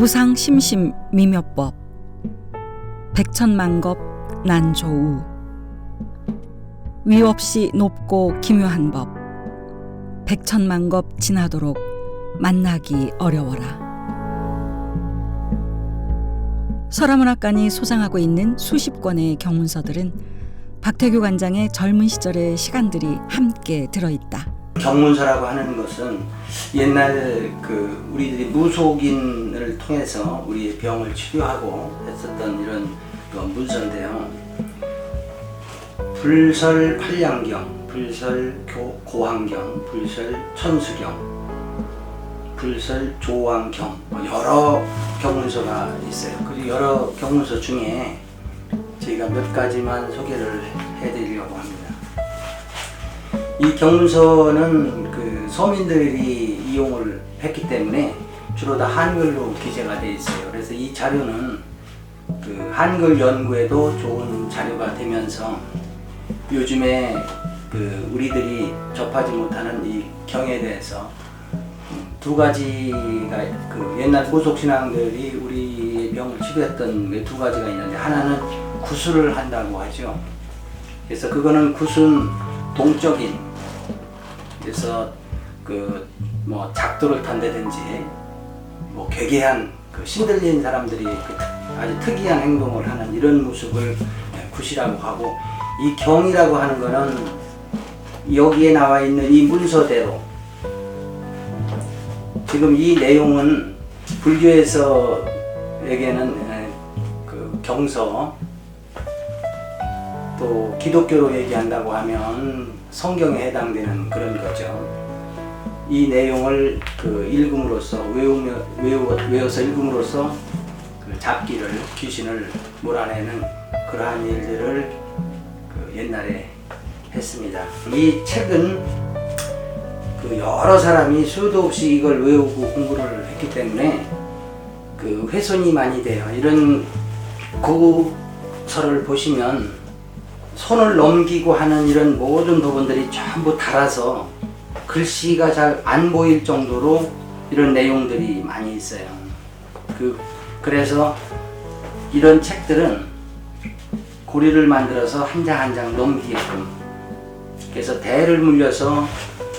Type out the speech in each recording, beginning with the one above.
무상 심심 미묘법 백천만겁 난조우. 위 없이 높고 기묘한 법 백천만겁 지나도록 만나기 어려워라 설화문학관이 소장하고 있는 수십 권의 경문서들은 박태규 관장의 젊은 시절의 시간들이 함께 들어있다. 경문서라고 하는 것은 옛날 그 우리들이 무속인을 통해서 우리의 병을 치료하고 했었던 이런 그 문서인데요. 불설 팔량경, 불설 교, 고환경, 불설 천수경, 불설 조왕경 뭐 여러 경문서가 있어요. 그리고 여러 경문서 중에 저희가 몇 가지만 소개를 해드리려고 합니다. 이 경문서는 그 서민들이 이용을 했기 때문에 주로 다 한글로 기재가 되어 있어요. 그래서 이 자료는 그 한글 연구에도 좋은 자료가 되면서 요즘에 그 우리들이 접하지 못하는 이 경에 대해서 두 가지가 그 옛날 무속 신앙들이 우리 병을 치료했던 그두 가지가 있는데 하나는 구술을 한다고 하죠. 그래서 그거는 구순 동적인 그래서 그 뭐 작도를 탄다든지 뭐 괴괴한 그 신들린 사람들이 그 아주 특이한 행동을 하는 이런 모습을 굿이라고 하고 이 경이라고 하는 거는 여기에 나와 있는 이 문서대로 지금 이 내용은 불교에서에게는 에, 그 경서 또 기독교로 얘기한다고 하면 성경에 해당되는 그런 거죠. 이 내용을 그 읽음으로써 외우며 외우, 외워서 읽음으로써 그 잡기를 귀신을 몰아내는 그러한 일들을 그 옛날에 했습니다. 이 책은 그 여러 사람이 수도 없이 이걸 외우고 공부를 했기 때문에 그 훼손이 많이 돼요. 이런 고서를 보시면 손을 넘기고 하는 이런 모든 부분들이 전부 달아서 글씨가 잘 안 보일 정도로 이런 내용들이 많이 있어요. 그 그래서 이런 책들은 고리를 만들어서 한 장 한 장 넘기게끔 그래서 대를 물려서 그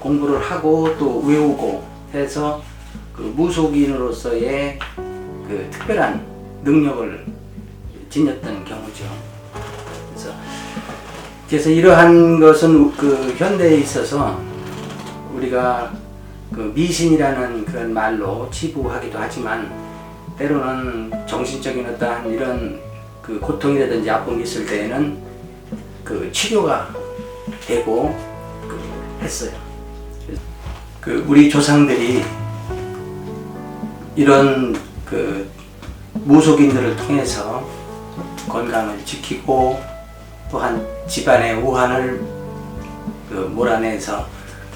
공부를 하고 또 외우고 해서 그 무속인으로서의 그 특별한 능력을 지녔던 경우죠. 그래서 그래서 이러한 것은 그 현대에 있어서 우리가 그 미신이라는 그런 말로 치부하기도 하지만 때로는 정신적인 어떠한 이런 그 고통이라든지 아픔이 있을 때에는 그 치료가 되고 그 했어요. 그 우리 조상들이 이런 그 무속인들을 통해서 건강을 지키고 또한 집안의 우환을 그 몰아내서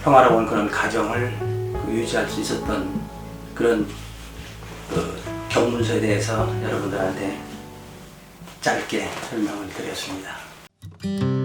평화로운 그런 가정을 그 유지할 수 있었던 그런 그 경문서에 대해서 여러분들한테 짧게 설명을 드렸습니다.